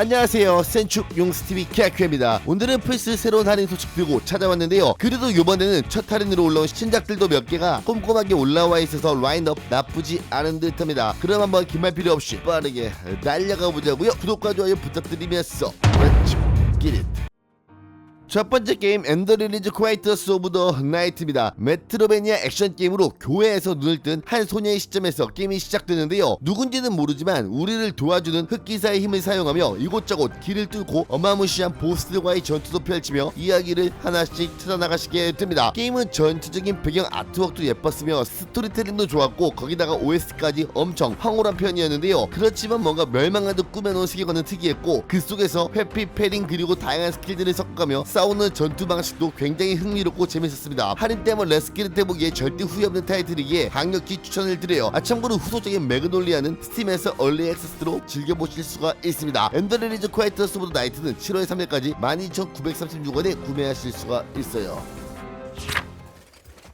안녕하세요. 센축 용스TV 케아큐입니다. 오늘은 플스 새로운 할인 소식 들고 찾아왔는데요. 그래도 이번에는 첫 할인으로 올라온 신작들도 몇 개가 꼼꼼하게 올라와 있어서 라인업 나쁘지 않은 듯합니다. 그럼 한번 긴말 필요 없이 빠르게 날려가 보자고요. 구독과 좋아요 부탁드리면서. Get it 첫 번째 게임 엔더 릴리즈 콰이터스 오브 더 나이트입니다. 메트로베니아 액션 게임으로 교회에서 눈을 뜬 한 소녀의 시점에서 게임이 시작되는데요. 누군지는 모르지만 우리를 도와주는 흑기사의 힘을 사용하며 이곳저곳 길을 뚫고 어마무시한 보스들과의 전투도 펼치며 이야기를 하나씩 찾아나가시게 됩니다. 게임은 전투적인 배경 아트웍도 예뻤으며 스토리텔링도 좋았고 거기다가 OST까지 엄청 황홀한 편이었는데요. 그렇지만 뭔가 멸망한 듯 꾸며놓은 세계관은 특이했고 그 속에서 회피, 패링 그리고 다양한 스킬들을 섞어가며 싸 우는 전투 방식도 굉장히 흥미롭고 재밌었습니다. 할인 때문에 레스키를 때보기에 절대 후회 없는 타이틀이기에 강력히 추천을 드려요. 아 참고로 후속적인 매그놀리아는 스팀에서 얼리 액세스로 즐겨보실 수가 있습니다. 엔더 리리즈 콰이터스 오브 더 나이트는 7월 3일까지 12,936원에 구매하실 수가 있어요.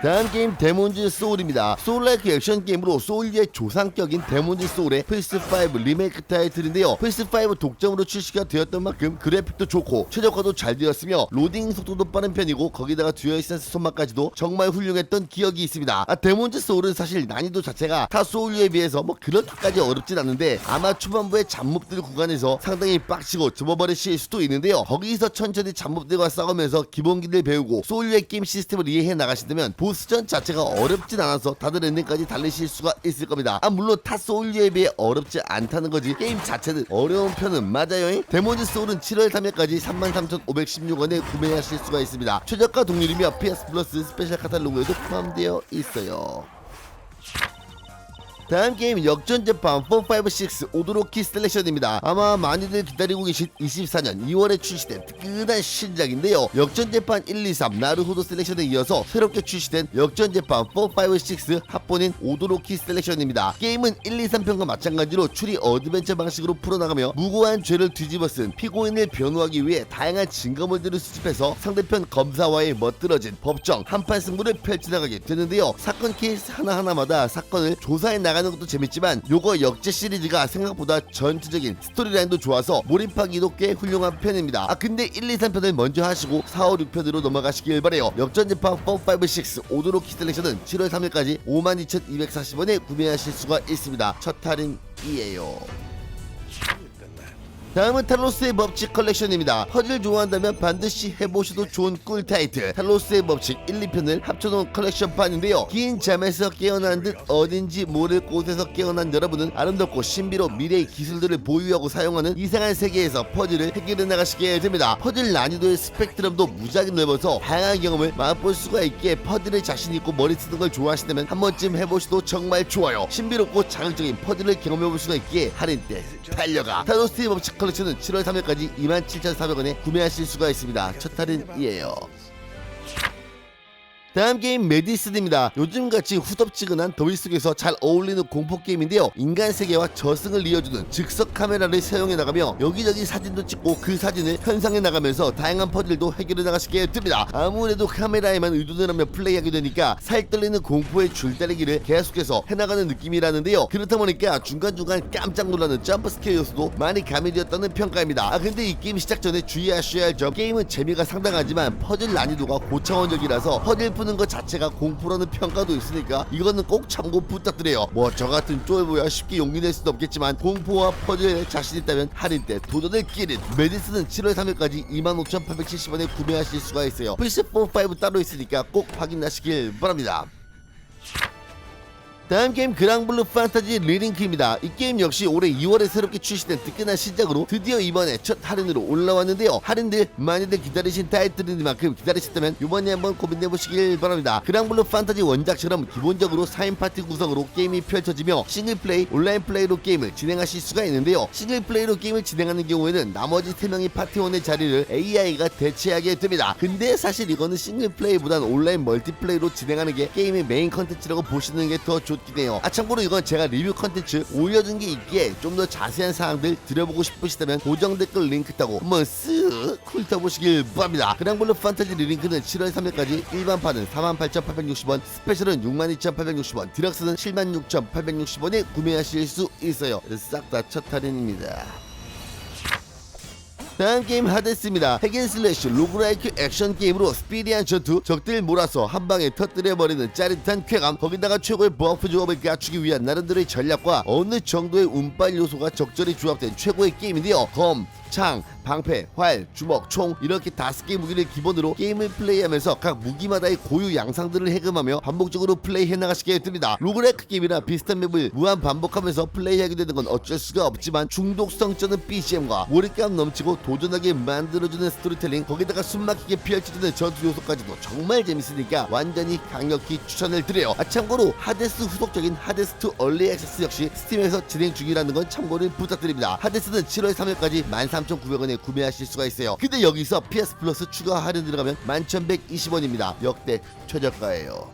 다음 게임 데몬즈 소울입니다. 소울라이크 액션 게임으로 소울리의 조상격인 데몬즈 소울의 플스5 리메이크 타이틀인데요. 플스5 독점으로 출시가 되었던 만큼 그래픽도 좋고 최저가도 잘 되었으며 로딩 속도도 빠른 편이고 거기다가 듀얼 센스 손맛까지도 정말 훌륭했던 기억이 있습니다. 아, 데몬즈 소울은 사실 난이도 자체가 타 소울리에 비해서 뭐 그렇게까지 어렵진 않은데 아마 초반부의 잡몹들 구간에서 상당히 빡치고 접어버리실 수도 있는데요. 거기서 천천히 잡몹들과 싸우면서 기본기를 배우고 소울리의 게임 시스템을 이해해 나가신다면 보 스전 자체가 어렵진 않아서 다들 엔딩까지 달리실 수가 있을 겁니다. 아 물론 타 소울리에 비해 어렵지 않다는 거지 게임 자체는 어려운 편은 맞아요. 데몬즈 소울은 7월 3일까지 33,516원에 구매하실 수가 있습니다. 최저가 동률이며 PS 플러스 스페셜 카탈로그에도 포함되어 있어요. 다음 게임 역전 재판 456 오도로키 셀렉션입니다. 아마 많이들 기다리고 계신 24년 2월에 출시된 뜨끈한 신작인데요. 역전 재판 1, 2, 3 나루호도 셀렉션에 이어서 새롭게 출시된 역전 재판 456 합본인 오도로키 셀렉션입니다. 게임은 1, 2, 3편과 마찬가지로 추리 어드벤처 방식으로 풀어나가며 무고한 죄를 뒤집어 쓴 피고인을 변호하기 위해 다양한 증거물들을 수집해서 상대편 검사와의 멋들어진 법정 한판 승부를 펼쳐나가게 되는데요. 사건 케이스 하나하나마다 사건을 조사해 나가 나가는 것도 재밌지만 요거 역제 시리즈가 생각보다 전투적인 스토리라인도 좋아서 몰입하기도 꽤 훌륭한 편입니다. 아 근데 1, 2, 3편을 먼저 하시고 4, 5, 6편으로 넘어가시길 바래요. 역전재판 4, 5, 6 오도로키 셀렉션은 7월 3일까지 52,240원에 구매하실 수가 있습니다. 첫 할인 이에요. 다음은 탈로스의 법칙 컬렉션입니다. 퍼즐 좋아한다면 반드시 해보셔도 좋은 꿀 타이틀 탈로스의 법칙 1, 2편을 합쳐놓은 컬렉션판인데요. 긴 잠에서 깨어난 듯 어딘지 모를 곳에서 깨어난 여러분은 아름답고 신비로 미래의 기술들을 보유하고 사용하는 이상한 세계에서 퍼즐을 해결해 나가시게 됩니다. 퍼즐 난이도의 스펙트럼도 무지하게 넓어서 다양한 경험을 맛볼 수가 있기에 퍼즐을 자신 있고 머리 쓰는 걸 좋아하시다면 한 번쯤 해보셔도 정말 좋아요. 신비롭고 자극적인 퍼즐을 경험해볼 수가 있기에 할인 때 달려가 탈로스의 법칙 컬렉션 은 7월 3일까지 27,400원에 구매하실 수가 있습니다. 첫 할인이에요. 다음 게임 메디슨입니다. 요즘같이 후덥지근한 더위 속에서 잘 어울리는 공포 게임인데요. 인간 세계와 저승을 이어주는 즉석 카메라를 사용해 나가며 여기저기 사진도 찍고 그 사진을 현상해 나가면서 다양한 퍼즐도 해결해 나가시게 됩니다. 아무래도 카메라에만 의존을 하며 플레이하게 되니까 살 떨리는 공포의 줄다리기를 계속해서 해나가는 느낌이라는데요. 그렇다 보니까 중간중간 깜짝 놀라는 점프 스케일 요소도 많이 가미되었다는 평가입니다. 아 근데 이 게임 시작 전에 주의하셔야 할 점 게임은 재미가 상당하지만 퍼즐 난이도가 고차원적이라서 퍼즐 푸는 것 자체가 공포라는 평가도 있으니까 이거는 꼭 참고 부탁드려요. 뭐 저 같은 쫄보야 쉽게 용기 낼 수도 없겠지만 공포와 퍼즐에 자신 있다면 할인 때 도전을 끼는 메디스는 7월 3일까지 25,870원에 구매하실 수가 있어요. 플스4 5 따로 있으니까 꼭 확인하시길 바랍니다. 다음 게임 그랑블루 판타지 리링크입니다. 이 게임 역시 올해 2월에 새롭게 출시된 뜨끈한 신작으로 드디어 이번에 첫 할인으로 올라왔는데요. 할인들 많이들 기다리신 타이틀인 만큼 기다리셨다면 이번에 한번 고민해보시길 바랍니다. 그랑블루 판타지 원작처럼 기본적으로 4인 파티 구성으로 게임이 펼쳐지며 싱글플레이, 온라인 플레이로 게임을 진행하실 수가 있는데요. 싱글플레이로 게임을 진행하는 경우에는 나머지 3명의 파티원의 자리를 AI가 대체하게 됩니다. 근데 사실 이거는 싱글플레이보단 온라인 멀티플레이로 진행하는 게 게임의 메인 컨텐츠라고 보시는 게 더 좋긴 해요. 아 참고로 이건 제가 리뷰 컨텐츠 올려둔 게 있기에 좀 더 자세한 사항들 들여보고 싶으시다면 고정 댓글 링크 따고 한번 쓱 훑어보시길 바랍니다. 그랑블루 판타지 리링크는 7월 3일까지 일반판은 48,860원, 스페셜은 62,860원, 디럭스는 76,860원에 구매하실 수 있어요. 싹 다 첫 할인입니다. 다음 게임 하데스입니다. 핵앤슬래시 로그라이크 액션 게임으로 스피디한 전투, 적들 몰아서 한 방에 터뜨려버리는 짜릿한 쾌감, 거기다가 최고의 버프 조합을 갖추기 위한 나름대로의 전략과 어느 정도의 운빨 요소가 적절히 조합된 최고의 게임인데요. 검, 창, 방패, 활, 주먹, 총 이렇게 다섯 개 무기를 기본으로 게임을 플레이하면서 각 무기마다의 고유 양상들을 해금하며 반복적으로 플레이해 나가시게 됩니다. 로그레크 게임이랑 비슷한 맵을 무한 반복하면서 플레이하게 되는 건 어쩔 수가 없지만 중독성 쩌는 BCM과 몰입감 넘치고 도전하게 만들어주는 스토리텔링 거기다가 숨막히게 펼쳐지는 전투 요소까지도 정말 재밌으니까 완전히 강력히 추천을 드려요. 아 참고로 하데스 후속적인 하데스2 얼리 액세스 역시 스팀에서 진행 중이라는 건 참고를 부탁드립니다. 하데스는 7월 3일까지 13,900원에 구매하실 수가 있어요. 근데 여기서 PS 플러스 추가 할인 들어가면 11,120원입니다. 역대 최저가예요.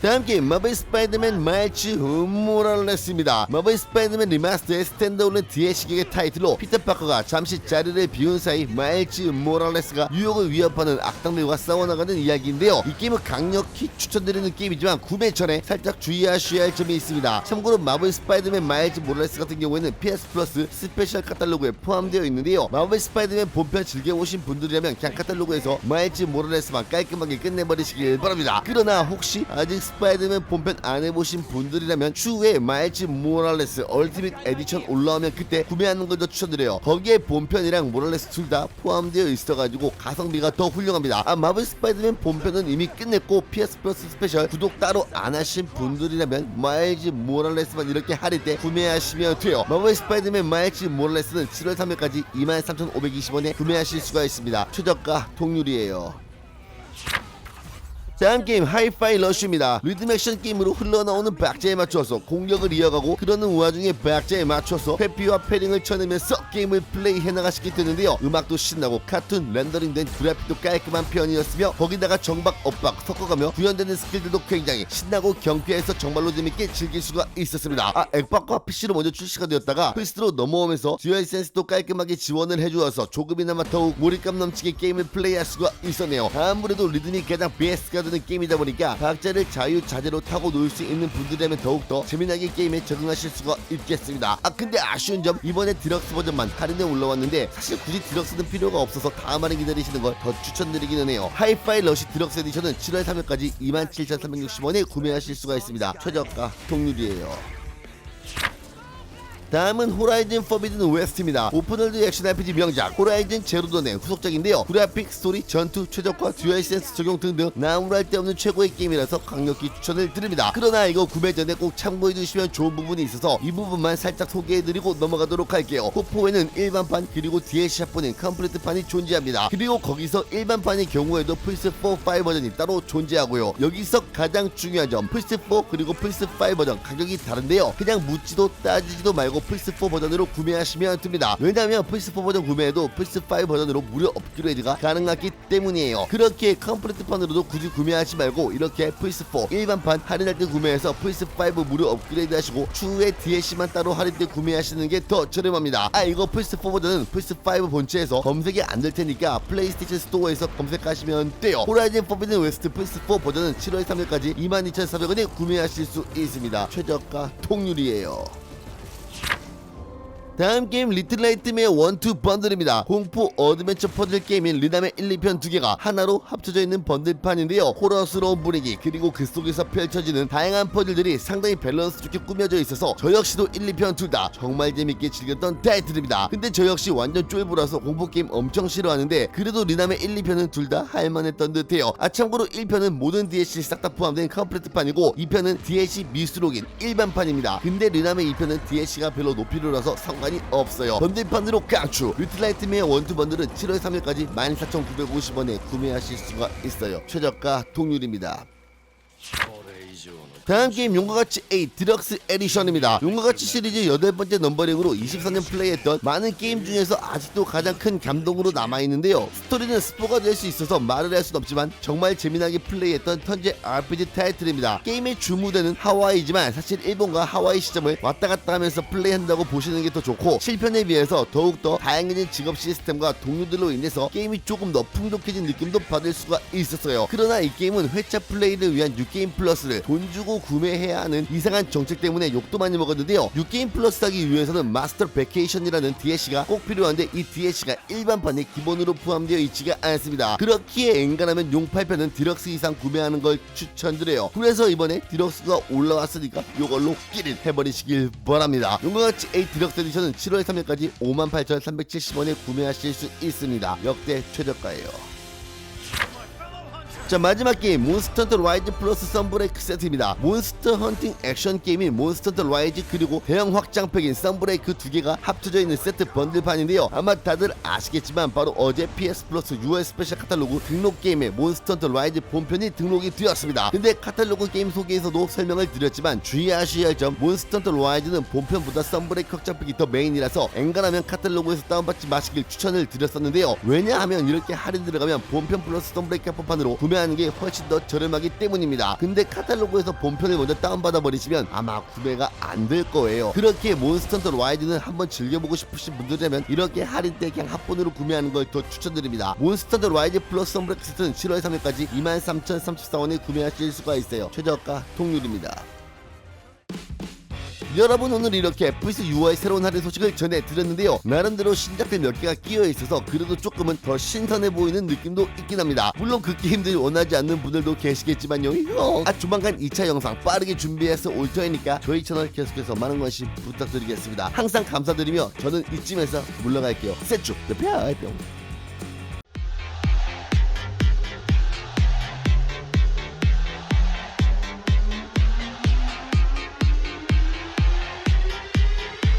다음 게임 마블 스파이더맨 마일즈 모랄레스입니다. 마블 스파이더맨 리마스터의 스탠드얼론 DLC격의 타이틀로 피터 파커가 잠시 자리를 비운 사이 마일즈 모랄레스가 뉴욕을 위협하는 악당들과 싸워나가는 이야기인데요. 이 게임은 강력히 추천드리는 게임이지만 구매 전에 살짝 주의하셔야 할 점이 있습니다. 참고로 마블 스파이더맨 마일즈 모랄레스 같은 경우에는 PS 플러스 스페셜 카탈로그에 포함되어 있는데요. 마블 스파이더맨 본편 즐겨보신 분들이라면 그냥 카탈로그에서 마일즈 모랄레스만 깔끔하게 끝내버리시길 바랍니다. 그러나 혹시 아직 스파이더맨 본편 안 해보신 분들이라면 추후에 마일즈 모랄레스 얼티밋 에디션 올라오면 그때 구매하는 걸 더 추천드려요. 거기에 본편이랑 모랄레스 둘 다 포함되어 있어가지고 가성비가 더 훌륭합니다. 아 마블 스파이더맨 본편은 이미 끝냈고 PS 플러스 스페셜 구독 따로 안 하신 분들이라면 마일즈 모랄레스만 이렇게 할인 때 구매하시면 돼요. 마블 스파이더맨 마일즈 모랄레스는 7월 3일까지 23,520원에 구매하실 수가 있습니다. 최저가 동률이에요. 다음 게임 하이파이 러쉬입니다. 리듬 액션 게임으로 흘러나오는 박자에 맞춰서 공격을 이어가고 그러는 와중에 박자에 맞춰서 회피와 패링을 쳐내면서 게임을 플레이해 나가시게 되는데요. 음악도 신나고 카툰 렌더링된 그래픽도 깔끔한 편이었으며 거기다가 정박 엇박 섞어가며 구현되는 스킬들도 굉장히 신나고 경쾌해서 정말로 재밌게 즐길 수가 있었습니다. 아 엑박과 PC로 먼저 출시가 되었다가 플스로 넘어오면서 듀얼 센스도 깔끔하게 지원을 해주어서 조금이나마 더욱 몰입감 넘치게 게임을 플레이할 수가 있었네요. 아무래도 리듬이 가장 베스 되는 게임이다 보니까 박자를 자유자재로 타고 놀 수 있는 분들이라면 더욱더 재미나게 게임에 적응하실 수가 있겠습니다. 아 근데 아쉬운 점 이번에 디럭스 버전만 할인에 올라왔는데 사실 굳이 디럭스는 필요가 없어서 다음 할인 기다리시는 걸 더 추천드리기는 해요. 하이파이 러시 디럭스 에디션은 7월 3일까지 27,360원에 구매하실 수가 있습니다. 최저가 동률이에요. 다음은 호라이즌 포비든 웨스트입니다. 오픈월드 액션 RPG 명작 호라이즌 제로던의 후속작인데요. 그래픽, 스토리, 전투, 최적화, 듀얼센스 적용 등등 나무랄 데 없는 최고의 게임이라서 강력히 추천을 드립니다. 그러나 이거 구매 전에 꼭 참고해 주시면 좋은 부분이 있어서 이 부분만 살짝 소개해드리고 넘어가도록 할게요. 호포에는 일반판 그리고 DLC 샷본인 컴플리트판이 존재합니다. 그리고 거기서 일반판의 경우에도 플스4 5 버전이 따로 존재하고요. 여기서 가장 중요한 점 플스4 그리고 플스5 버전 가격이 다른데요. 그냥 묻지도 따지지도 말고 플스4 버전으로 구매하시면 됩니다. 왜냐하면 플스4 버전 구매해도 플스5 버전으로 무료 업그레이드가 가능하기 때문이에요. 그렇게 컴플리트판으로도 굳이 구매하지 말고 이렇게 플스4 일반판 할인할 때 구매해서 플스5 무료 업그레이드 하시고 추후에 DLC만 따로 할인 때 구매하시는 게 더 저렴합니다. 아 이거 플스4 버전은 플스5 본체에서 검색이 안 될 테니까 플레이스테이션 스토어에서 검색하시면 돼요. 호라이즌 포비든 웨스트 플스4 버전은 7월 3일까지 22,400원에 구매하실 수 있습니다. 최저가 통률이에요. 다음 게임 리틀 라이트메의 원투 번들입니다. 공포 어드벤처 퍼즐 게임인 리담의 1, 2편 두 개가 하나로 합쳐져 있는 번들판인데요. 호러스러운 분위기 그리고 그 속에서 펼쳐지는 다양한 퍼즐들이 상당히 밸런스 좋게 꾸며져 있어서 저 역시도 1, 2편 둘 다 정말 재밌게 즐겼던 타이틀입니다. 근데 저 역시 완전 쫄보라서 공포 게임 엄청 싫어하는데 그래도 리담의 1, 2편은 둘 다 할만했던 듯해요. 아 참고로 1편은 모든 DLC 싹 다 포함된 컴플리트판이고 2편은 DLC 미수록인 일반판입니다. 근데 리남의 2편은 DLC가 별로 높이로라서 상관 이 없어요. 번들판으로 깡추 리틀라이트메어 원투 번들은 7월 3일까지 14,950원에 구매하실 수가 있어요. 최저가 동률입니다. 다음 게임 용과 같이 8 디럭스 에디션입니다. 용과 같이 시리즈 여덟 번째 넘버링으로 24년 플레이했던 많은 게임 중에서 아직도 가장 큰 감동으로 남아있는데요. 스토리는 스포가 될 수 있어서 말을 할 순 없지만 정말 재미나게 플레이했던 턴제 RPG 타이틀입니다. 게임의 주무대는 하와이지만 사실 일본과 하와이 시점을 왔다 갔다 하면서 플레이한다고 보시는 게 더 좋고 실편에 비해서 더욱더 다양해진 직업 시스템과 동료들로 인해서 게임이 조금 더 풍족해진 느낌도 받을 수가 있었어요. 그러나 이 게임은 회차 플레이를 위한 뉴게임 플러스를 돈 주고 구매해야 하는 이상한 정책 때문에 욕도 많이 먹었는데요. 6게임 플러스 하기 위해서는 마스터 베케이션이라는 DLC가 꼭 필요한데 이 DLC가 일반판에 기본으로 포함되어 있지가 않습니다. 그렇기에 엔간하면 용 8편은 디럭스 이상 구매하는 걸 추천드려요. 그래서 이번에 디럭스가 올라왔으니까 이걸로 끼를 해버리시길 바랍니다. 용과 같이 A 디럭스 에디션은 7월 3일까지 58,370원에 구매하실 수 있습니다. 역대 최저가예요 자 마지막 게임 몬스터 헌터 라이즈 플러스 썬브레이크 세트입니다. 몬스터 헌팅 액션 게임인 몬스터 헌터 라이즈 그리고 대형 확장팩인 썬브레이크 두 개가 합쳐져 있는 세트 번들판인데요. 아마 다들 아시겠지만 바로 어제 PS 플러스 6월 스페셜 카탈로그 등록 게임에 몬스터 헌터 라이즈 본편이 등록이 되었습니다. 근데 카탈로그 게임 소개에서도 설명을 드렸지만 주의하셔야 할 점 몬스터 헌터 라이즈는 본편보다 썬브레이크 확장팩이 더 메인이라서 엔간하면 카탈로그에서 다운받지 마시길 추천을 드렸었는데요. 왜냐하면 이렇게 할인 들어가면 본편 플러스 썬브레이크 합판으로 구매 하는 게 훨씬 더 저렴하기 때문입니다. 근데 카탈로그에서 본편을 먼저 다운받아 버리시면 아마 구매가 안 될 거예요. 그렇게 몬스터 헌터 라이즈는 한번 즐겨보고 싶으신 분들이라면 이렇게 할인 때 그냥 합본으로 구매하는 걸 더 추천드립니다. 몬스터 헌터 라이즈 플러스 세트는 7월 3일까지 23,034원에 구매하실 수가 있어요. 최저가 통률입니다 여러분 오늘 이렇게 플스 6월 새로운 할인 소식을 전해드렸는데요. 나름대로 신작들 몇 개가 끼어 있어서 그래도 조금은 더 신선해 보이는 느낌도 있긴 합니다. 물론 그 게임들 원하지 않는 분들도 계시겠지만요. 형. 아 조만간 2차 영상 빠르게 준비해서 올 터이니까 저희 채널 계속해서 많은 관심 부탁드리겠습니다. 항상 감사드리며 저는 이쯤에서 물러갈게요. 셋쭈 뿅